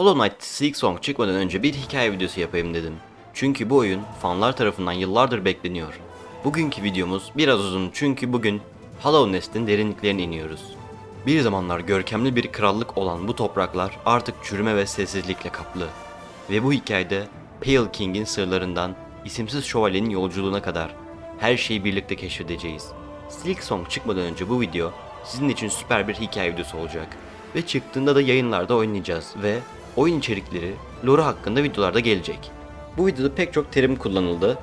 Hollow Knight Silk Song çıkmadan önce bir hikaye videosu yapayım dedim. Çünkü bu oyun fanlar tarafından yıllardır bekleniyor. Bugünkü videomuz biraz uzun çünkü bugün Hollow Nest'in derinliklerine iniyoruz. Bir zamanlar görkemli bir krallık olan bu topraklar artık çürüme ve sessizlikle kaplı. Ve bu hikayede Pale King'in sırlarından isimsiz şövalyenin yolculuğuna kadar her şeyi birlikte keşfedeceğiz. Silk Song çıkmadan önce bu video sizin için süper bir hikaye videosu olacak. Ve çıktığında da yayınlarda oynayacağız ve oyun içerikleri, lore hakkında videolarda gelecek. Bu videoda pek çok terim kullanıldı.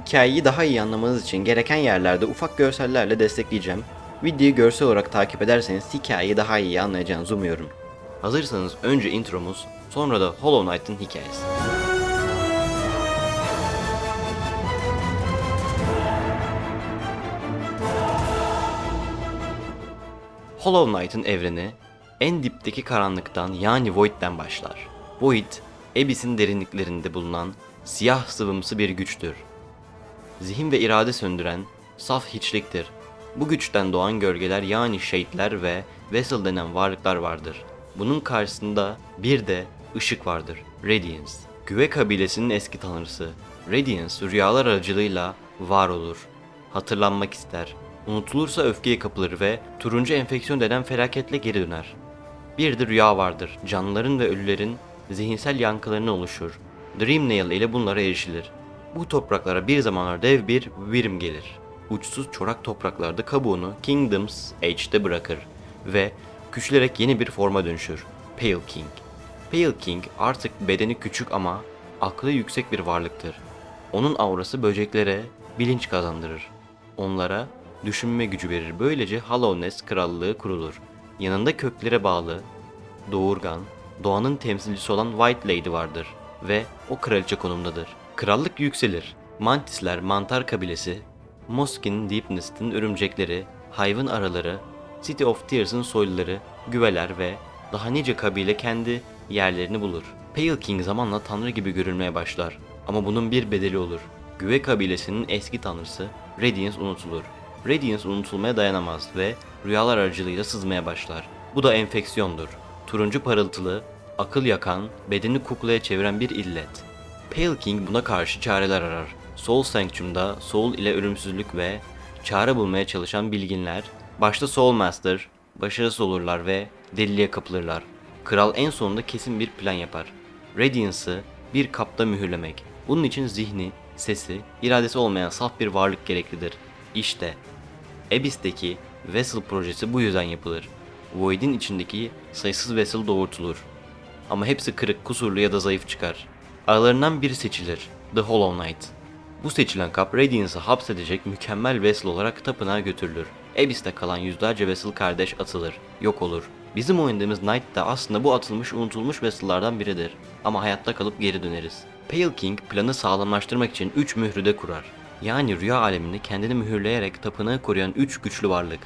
Hikayeyi daha iyi anlamanız için gereken yerlerde ufak görsellerle destekleyeceğim. Videoyu görsel olarak takip ederseniz hikayeyi daha iyi anlayacağınızı umuyorum. Hazırsanız önce intromuz, sonra da Hollow Knight'ın hikayesi. Hollow Knight'ın evreni en dipteki karanlıktan yani Void'den başlar. Void, Abyss'in derinliklerinde bulunan siyah sıvımsı bir güçtür. Zihin ve irade söndüren saf hiçliktir. Bu güçten doğan gölgeler yani shade'ler ve vessel denen varlıklar vardır. Bunun karşısında bir de ışık vardır. Radiance. Güve kabilesinin eski tanrısı. Radiance rüyalar aracılığıyla var olur. Hatırlanmak ister. Unutulursa öfkeye kapılır ve turuncu enfeksiyon denen felaketle geri döner. Bir de rüya vardır. Canlıların ve ölülerin zihinsel yankılarına oluşur. Dream Nail ile bunlara erişilir. Bu topraklara bir zamanlar dev bir Wyrm gelir. Uçsuz çorak topraklarda kabuğunu Kingdoms Age'de bırakır ve küçülerek yeni bir forma dönüşür. Pale King. Pale King artık bedeni küçük ama aklı yüksek bir varlıktır. Onun aurası böceklere bilinç kazandırır. Onlara düşünme gücü verir. Böylece Hallownest krallığı kurulur. Yanında köklere bağlı doğurgan, doğanın temsilcisi olan White Lady vardır ve o kraliçe konumdadır. Krallık yükselir. Mantisler mantar kabilesi, Moskin Deep Nest'in örümcekleri, hayvan araları, City of Tears'ın soyluları, güveler ve daha nice kabile kendi yerlerini bulur. Pale King zamanla tanrı gibi görülmeye başlar ama bunun bir bedeli olur. Güve kabilesinin eski tanrısı Radiance unutulur. Radiance unutulmaya dayanamaz ve rüyalar aracılığıyla sızmaya başlar. Bu da enfeksiyondur. Turuncu parıltılı, akıl yakan, bedeni kuklaya çeviren bir illet. Pale King buna karşı çareler arar. Soul Sanctum'da Soul ile ölümsüzlük ve çare bulmaya çalışan bilginler, başta Soul Master, başarısız olurlar ve deliliğe kapılırlar. Kral en sonunda kesin bir plan yapar. Radiance'ı bir kapta mühürlemek. Bunun için zihni, sesi, iradesi olmayan saf bir varlık gereklidir. İşte Abyss'teki Vessel projesi bu yüzden yapılır. Void'in içindeki sayısız Vessel doğurtulur. Ama hepsi kırık, kusurlu ya da zayıf çıkar. Aralarından biri seçilir. The Hollow Knight. Bu seçilen kap Radiance'ı hapsedecek mükemmel Vessel olarak tapınağa götürülür. Abyss'te kalan yüzlerce Vessel kardeş atılır, yok olur. Bizim oynadığımız Knight da aslında bu atılmış unutulmuş Vessel'lardan biridir. Ama hayatta kalıp geri döneriz. Pale King planı sağlamlaştırmak için 3 mührü de kurar. Yani rüya alemini kendini mühürleyerek tapınağı koruyan 3 güçlü varlık.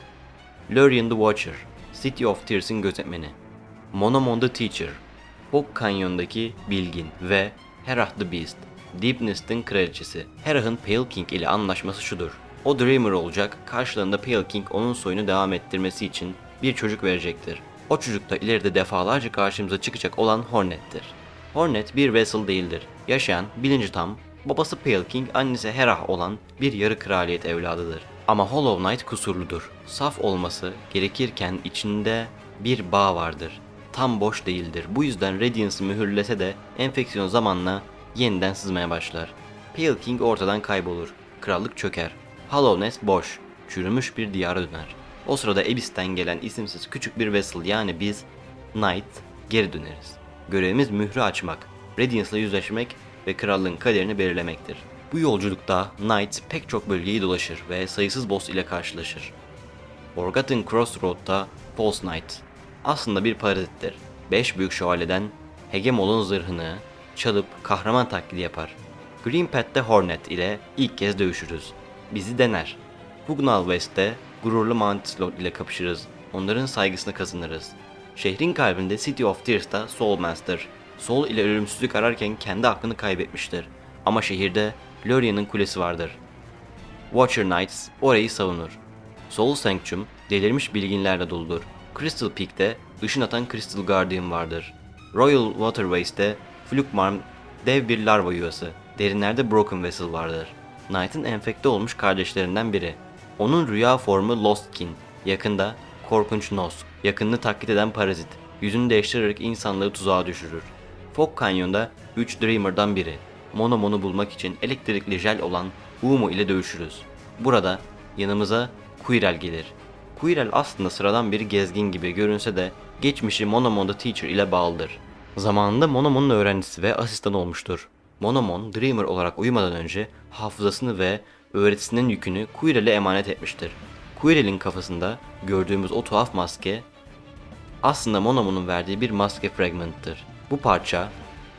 Lurien the Watcher, City of Tears'in gözetmeni. Monomon the Teacher, Bok Kanyon'daki bilgin ve Herah the Beast, Deep Nest'in kraliçesi. Herah'ın Pale King ile anlaşması şudur. O Dreamer olacak, karşılığında Pale King onun soyunu devam ettirmesi için bir çocuk verecektir. O çocuk da ileride defalarca karşımıza çıkacak olan Hornet'tir. Hornet bir Vessel değildir. Yaşayan, bilinci tam, babası Pale King, annesi Herah olan bir yarı kraliyet evladıdır. Ama Hollow Knight kusurludur. Saf olması gerekirken içinde bir bağ vardır. Tam boş değildir. Bu yüzden Radiance'ı mühürlese de enfeksiyon zamanla yeniden sızmaya başlar. Pale King ortadan kaybolur. Krallık çöker. Hollow Nest boş. Çürümüş bir diyara döner. O sırada Abyss'ten gelen isimsiz küçük bir vessel yani biz Knight geri döneriz. Görevimiz mührü açmak, Radiance'la yüzleşmek ve krallığın kaderini belirlemektir. Bu yolculukta Knight pek çok bölgeyi dolaşır ve sayısız boss ile karşılaşır. Forgotten Crossroad'da False Knight aslında bir parazittir. Beş büyük şövalyeden Hegemol'un zırhını çalıp kahraman taklidi yapar. Green Path'te Hornet ile ilk kez dövüşürüz. Bizi dener. Pugnal West'te gururlu Mantis Lord ile kapışırız. Onların saygısını kazanırız. Şehrin kalbinde City of Tears'ta Soul Soul ile ölümsüzlük ararken kendi aklını kaybetmiştir. Ama şehirde Lurien'in kulesi vardır. Watcher Knights orayı savunur. Soul Sanctum delirmiş bilginlerle doludur. Crystal Peak'te ışın atan Crystal Guardian vardır. Royal Waterways'te Flukmarm dev bir larva yuvası. Derinlerde Broken Vessel vardır. Knight'ın enfekte olmuş kardeşlerinden biri. Onun rüya formu Lostkin. Yakında korkunç Nos. Yakınını taklit eden parazit. Yüzünü değiştirerek insanlığı tuzağa düşürür. Fog Canyon'da 3 Dreamer'dan biri. Monomon'u bulmak için elektrikli jel olan Umu ile dövüşürüz. Burada yanımıza Quirrell gelir. Quirrell aslında sıradan bir gezgin gibi görünse de geçmişi Monomon'da Teacher ile bağlıdır. Zamanında Monomon'un öğrencisi ve asistan olmuştur. Monomon, Dreamer olarak uyumadan önce hafızasını ve öğretisinin yükünü Quirrell'e emanet etmiştir. Quirrell'in kafasında gördüğümüz o tuhaf maske aslında Monomon'un verdiği bir maske fragmenttır. Bu parça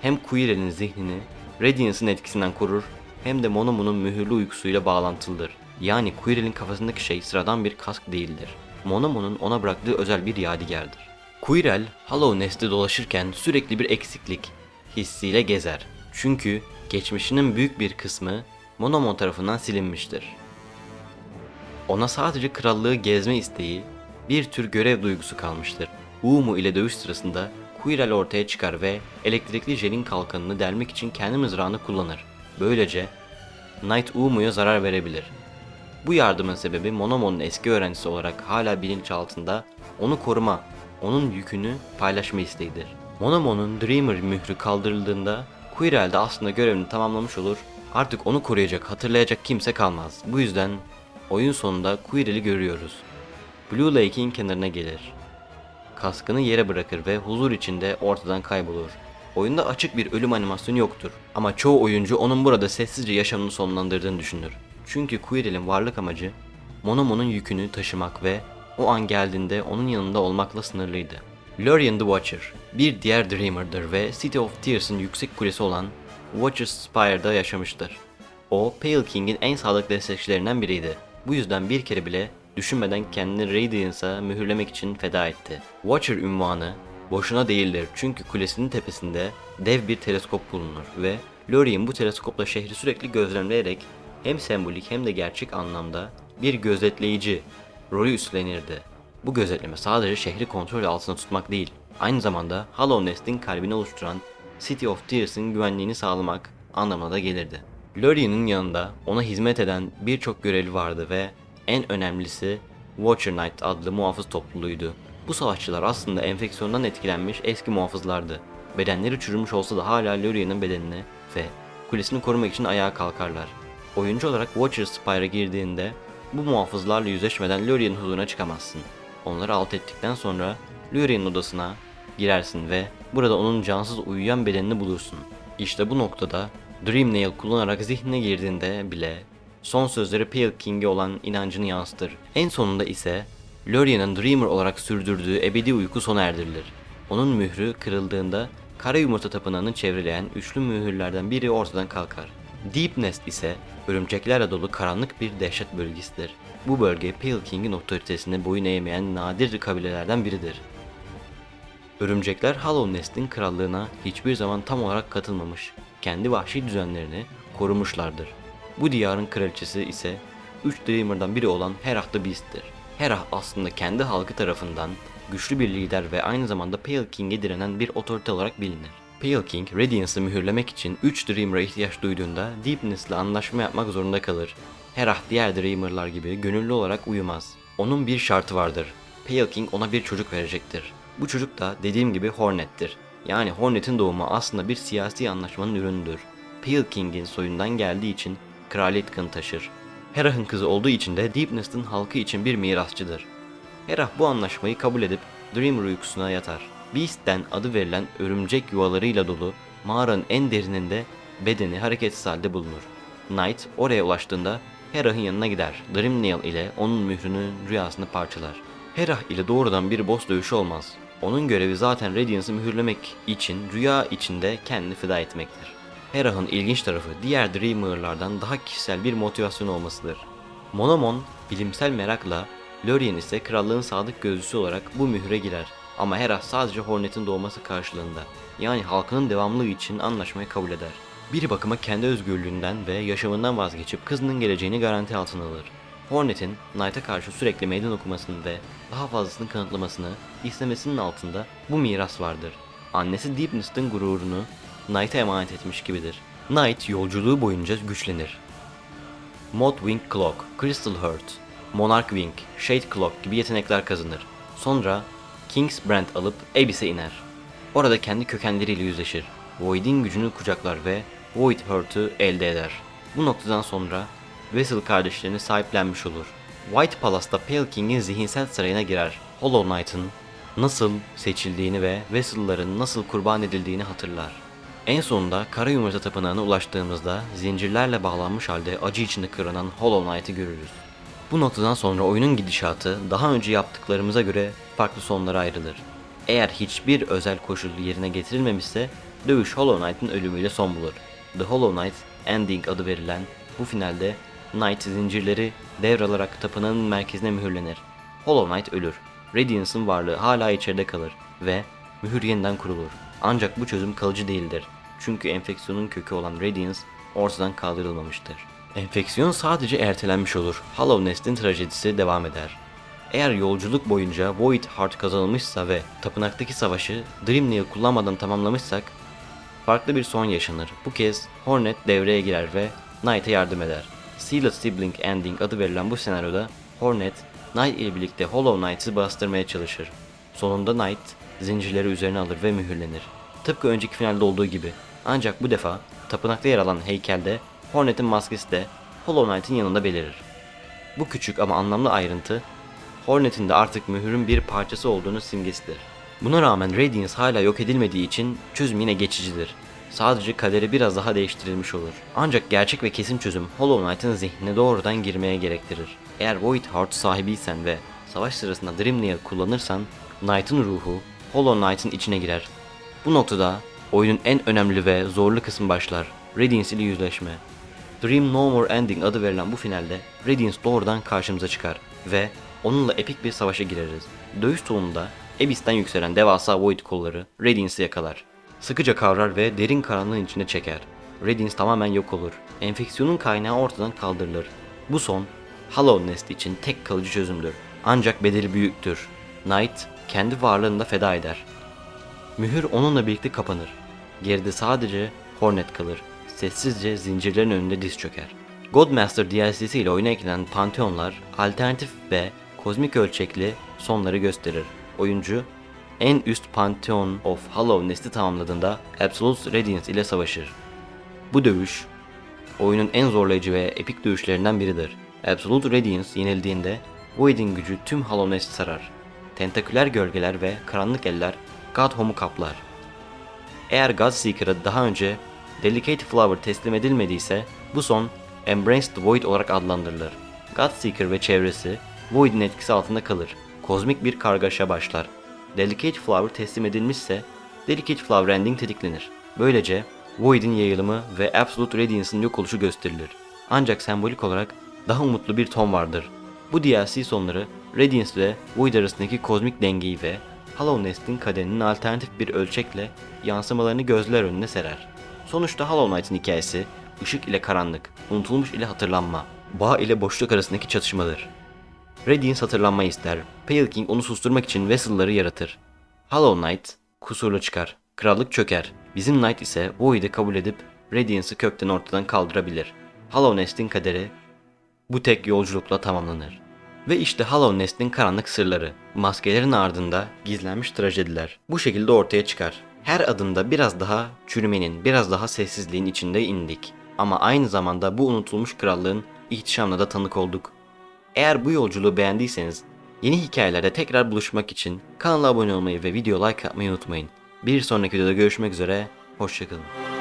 hem Quirrell'in zihnini Radiance'ın etkisinden korur hem de Monomon'un mühürlü uykusuyla bağlantılıdır. Yani Quirrell'in kafasındaki şey sıradan bir kask değildir. Monomon'un ona bıraktığı özel bir yadigardır. Quirrell, Hollow Nest'te dolaşırken sürekli bir eksiklik hissiyle gezer. Çünkü geçmişinin büyük bir kısmı Monomon tarafından silinmiştir. Ona sadece krallığı gezme isteği, bir tür görev duygusu kalmıştır. Umu ile dövüş sırasında Quirrell ortaya çıkar ve elektrikli jelin kalkanını delmek için kendi mızrağını kullanır. Böylece Knight Umu'ya zarar verebilir. Bu yardımın sebebi Monomon'un eski öğrencisi olarak hala bilinçaltında onu koruma, onun yükünü paylaşma isteğidir. Monomon'un Dreamer mührü kaldırıldığında Quirrell de aslında görevini tamamlamış olur, artık onu koruyacak, hatırlayacak kimse kalmaz. Bu yüzden oyun sonunda Quirrell'i görüyoruz. Blue Lake'in kenarına gelir. Kaskını yere bırakır ve huzur içinde ortadan kaybolur. Oyunda açık bir ölüm animasyonu yoktur ama çoğu oyuncu onun burada sessizce yaşamını sonlandırdığını düşünür. Çünkü Quirrell'in varlık amacı Monomon'un yükünü taşımak ve o an geldiğinde onun yanında olmakla sınırlıydı. Lorien the Watcher bir diğer Dreamer'dır ve City of Tears'ın yüksek kulesi olan Watcher's Spire'da yaşamıştır. O, Pale King'in en sadık destekçilerinden biriydi. Bu yüzden bir kere bile düşünmeden kendini Radiance'a mühürlemek için feda etti. Watcher ünvanı boşuna değildir çünkü kulesinin tepesinde dev bir teleskop bulunur ve Lorien bu teleskopla şehri sürekli gözlemleyerek hem sembolik hem de gerçek anlamda bir gözetleyici rolü üstlenirdi. Bu gözetleme sadece şehri kontrol altında tutmak değil, aynı zamanda Hollow Nest'in kalbini oluşturan City of Tears'ın güvenliğini sağlamak anlamına da gelirdi. Lorien'in yanında ona hizmet eden birçok görevli vardı ve en önemlisi Watcher Knight adlı muhafız topluluğuydu. Bu savaşçılar aslında enfeksiyondan etkilenmiş eski muhafızlardı. Bedenleri çürümüş olsa da hala Lorien'in bedenini ve kulesini korumak için ayağa kalkarlar. Oyuncu olarak Watcher Spire'a girdiğinde bu muhafızlarla yüzleşmeden Lorien'in huzuruna çıkamazsın. Onları alt ettikten sonra Lorien'in odasına girersin ve burada onun cansız uyuyan bedenini bulursun. İşte bu noktada Dream Nail kullanarak zihnine girdiğinde bile son sözleri Pale King'e olan inancını yansıtır. En sonunda ise Lorien'in Dreamer olarak sürdürdüğü ebedi uyku sona erdirilir. Onun mührü kırıldığında kara yumurta tapınağını çevreleyen üçlü mühürlerden biri ortadan kalkar. Deep Nest ise örümceklerle dolu karanlık bir dehşet bölgesidir. Bu bölge Pale King'in otoritesine boyun eğmeyen nadir kabilelerden biridir. Örümcekler Hollow Nest'in krallığına hiçbir zaman tam olarak katılmamış, kendi vahşi düzenlerini korumuşlardır. Bu diyarın kraliçesi ise 3 Dreamer'dan biri olan Herah the Beast'tir. Herah aslında kendi halkı tarafından güçlü bir lider ve aynı zamanda Pale King'e direnen bir otorite olarak bilinir. Pale King, Radiance'ı mühürlemek için 3 Dreamer'a ihtiyaç duyduğunda Deepness'la anlaşma yapmak zorunda kalır. Herah diğer Dreamer'lar gibi gönüllü olarak uyumaz. Onun bir şartı vardır. Pale King ona bir çocuk verecektir. Bu çocuk da dediğim gibi Hornet'tir. Yani Hornet'in doğumu aslında bir siyasi anlaşmanın ürünüdür. Pale King'in soyundan geldiği için kraliyet kanı taşır. Herah'ın kızı olduğu için de Deepness'ın halkı için bir mirasçıdır. Herah bu anlaşmayı kabul edip Dreamer uykusuna yatar. Beast'ten adı verilen örümcek yuvalarıyla dolu mağaranın en derininde bedeni hareketsiz halde bulunur. Knight oraya ulaştığında Herah'ın yanına gider. Dreamnail ile onun mührünün rüyasını parçalar. Herah ile doğrudan bir boss dövüşü olmaz. Onun görevi zaten Radiance'ı mühürlemek için rüya içinde kendini feda etmektir. Herah'ın ilginç tarafı diğer Dreamer'lardan daha kişisel bir motivasyon olmasıdır. Monomon bilimsel merakla, Lorien ise krallığın sadık gözcüsü olarak bu mühre girer. Ama Herah sadece Hornet'in doğması karşılığında, yani halkının devamlılığı için anlaşmayı kabul eder. Bir bakıma kendi özgürlüğünden ve yaşamından vazgeçip kızının geleceğini garanti altına alır. Hornet'in Knight'a karşı sürekli meydan okumasını ve daha fazlasını kanıtlamasını istemesinin altında bu miras vardır. annesi Deepness'ın gururunu Knight'a emanet etmiş gibidir. Knight yolculuğu boyunca güçlenir. Mothwing Cloak, Crystal Heart, Monarch Wing, Shade Cloak gibi yetenekler kazanır. Sonra King's Brand alıp Abyss'e iner. Orada kendi kökenleriyle yüzleşir. Void'in gücünü kucaklar ve Void Heart'ı elde eder. Bu noktadan sonra Vessel kardeşlerini sahiplenmiş olur. White Palace'da Pale King'in zihinsel sarayına girer. Hollow Knight'ın nasıl seçildiğini ve Vessel'ların nasıl kurban edildiğini hatırlar. En sonunda Kara Yumurta Tapınağı'na ulaştığımızda zincirlerle bağlanmış halde acı içinde kıranan Hollow Knight'ı görürüz. Bu noktadan sonra oyunun gidişatı daha önce yaptıklarımıza göre farklı sonlara ayrılır. Eğer hiçbir özel koşul yerine getirilmemişse dövüş Hollow Knight'ın ölümüyle son bulur. The Hollow Knight Ending adı verilen bu finalde Knight zincirleri devralarak tapınağın merkezine mühürlenir. Hollow Knight ölür. Radiance'ın varlığı hala içeride kalır ve mühür yeniden kurulur. Ancak bu çözüm kalıcı değildir. Çünkü enfeksiyonun kökü olan Radiance ortadan kaldırılmamıştır. Enfeksiyon sadece ertelenmiş olur. Hollow Nest'in trajedisi devam eder. Eğer yolculuk boyunca Void Heart kazanılmışsa ve tapınaktaki savaşı Dreamneil kullanmadan tamamlamışsak farklı bir son yaşanır. Bu kez Hornet devreye girer ve Knight'a yardım eder. Sealed Sibling Ending adı verilen bu senaryoda Hornet, Knight ile birlikte Hollow Knight'ı bastırmaya çalışır. Sonunda Knight zincirleri üzerine alır ve mühürlenir. Tıpkı önceki finalde olduğu gibi. Ancak bu defa tapınakta yer alan heykelde Hornet'in maskesi de Hollow Knight'ın yanında belirir. Bu küçük ama anlamlı ayrıntı Hornet'in de artık mühürün bir parçası olduğunu simgesidir. Buna rağmen Radiance hala yok edilmediği için çözüm yine geçicidir. Sadece kaderi biraz daha değiştirilmiş olur. Ancak gerçek ve kesin çözüm Hollow Knight'ın zihnine doğrudan girmeye gerektirir. Eğer Void Heart sahibiysen ve savaş sırasında Dreamnail kullanırsan Knight'ın ruhu Hollow Knight'ın içine girer. Bu noktada oyunun en önemli ve zorlu kısmı başlar. Radiance ile yüzleşme. Dream No More Ending adı verilen bu finalde Radiance doğrudan karşımıza çıkar ve onunla epik bir savaşa gireriz. Dövüş sonunda Abyss'ten yükselen devasa Void kolları Radiance'ı yakalar. Sıkıca kavrar ve derin karanlığın içine çeker. Radiance tamamen yok olur. Enfeksiyonun kaynağı ortadan kaldırılır. Bu son, Hollow Nest için tek kalıcı çözümdür. Ancak bedeli büyüktür. Knight kendi varlığını da feda eder. Mühür onunla birlikte kapanır. Geride sadece Hornet kalır. Sessizce zincirlerin önünde diz çöker. Godmaster DLC'si ile oyuna eklenen Pantheonlar alternatif ve kozmik ölçekli sonları gösterir. Oyuncu en üst Pantheon of Hollow Nest'i tamamladığında Absolute Radiance ile savaşır. Bu dövüş oyunun en zorlayıcı ve epik dövüşlerinden biridir. Absolute Radiance yenildiğinde Void'in gücü tüm Hollow Nest'i sarar. Tentaküler gölgeler ve karanlık eller Godhome'u kaplar. Eğer Godseeker'a daha önce Delicate Flower teslim edilmediyse bu son Embrace the Void olarak adlandırılır. Godseeker ve çevresi Void'in etkisi altında kalır. Kozmik bir kargaşa başlar. Delicate Flower teslim edilmişse Delicate Flower Ending tetiklenir. Böylece Void'in yayılımı ve Absolute Radiance'ın yok oluşu gösterilir. Ancak sembolik olarak daha umutlu bir ton vardır. Bu DLC sonları Radiance ve Void arasındaki kozmik dengeyi ve Hollow Nest'in kaderinin alternatif bir ölçekle yansımalarını gözler önüne serer. Sonuçta Hollow Knight'ın hikayesi ışık ile karanlık, unutulmuş ile hatırlanma, bağ ile boşluk arasındaki çatışmadır. Radiance hatırlanmayı ister. Pale King onu susturmak için Vessel'ları yaratır. Hollow Knight kusurlu çıkar. Krallık çöker. Bizim Knight ise Void'i kabul edip Radiance'ı kökten ortadan kaldırabilir. Hollow Nest'in kaderi bu tek yolculukla tamamlanır. Ve işte Hollow Nest'in karanlık sırları, maskelerin ardında gizlenmiş trajediler bu şekilde ortaya çıkar. Her adımda biraz daha çürümenin, biraz daha sessizliğin içinde indik. Ama aynı zamanda bu unutulmuş krallığın ihtişamına da tanık olduk. Eğer bu yolculuğu beğendiyseniz yeni hikayelerde tekrar buluşmak için kanala abone olmayı ve video like atmayı unutmayın. Bir sonraki videoda görüşmek üzere, hoşçakalın.